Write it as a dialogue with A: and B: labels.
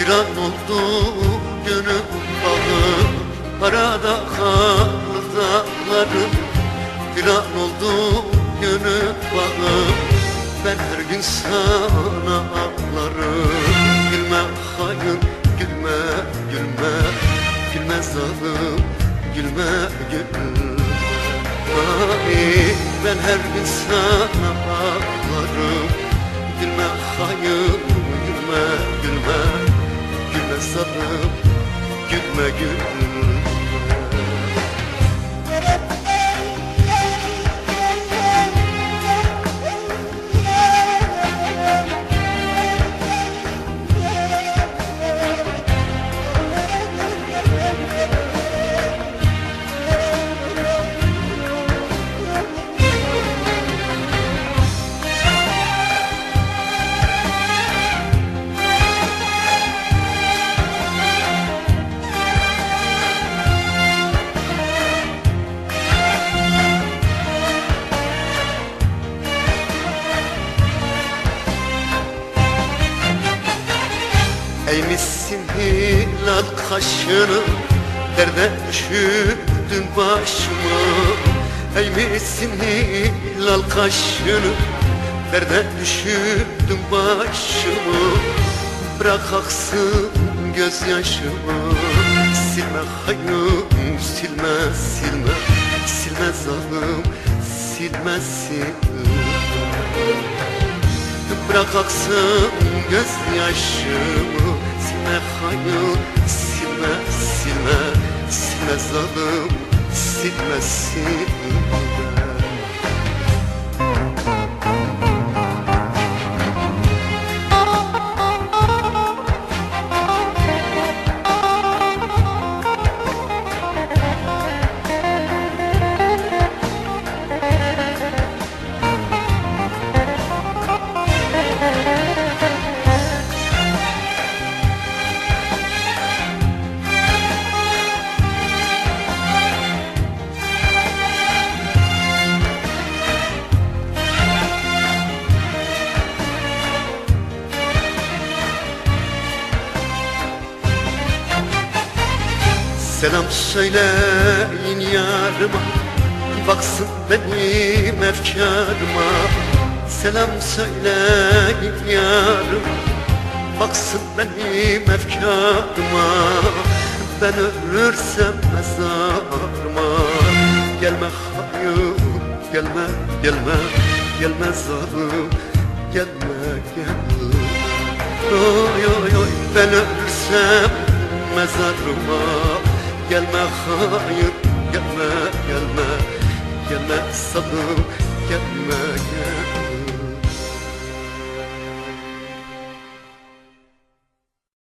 A: Bir an oldu gönül bağı Arada kaldı dağlarım. Bir an oldu gönül bağı Ben her gün sana ağlarım. Gülme hayır gülme gülme. Gülme zalim gülme gülme. Ay, Ben her gün sana ağlarım Gülme hayır gülme gülme. Gülme zalim gülme gülme Eğmişsin hilal kaşını Derde düşürdün başımı. Eğmişsin hilal kaşını Derde düşürdün başımı. Bırak aksın gözyaşımı Silme hayır silme silme. Silme zalim silme silme. Bırak aksın gözyaşımı Hayır, silme, silme Silme zalim, silme, silme Selam söyleyin yarıma. Baksın benim efkarıma. Selam söyleyin yarım Baksın benim efkarıma. Ben ölürsem mezarıma. Gelme hayır gelme gelme Gelme zalim gelme gelme. Oy oy oy ben ölürsem mezarıma Gelme hayır gelme gelme. Gelme sadım gelme gelme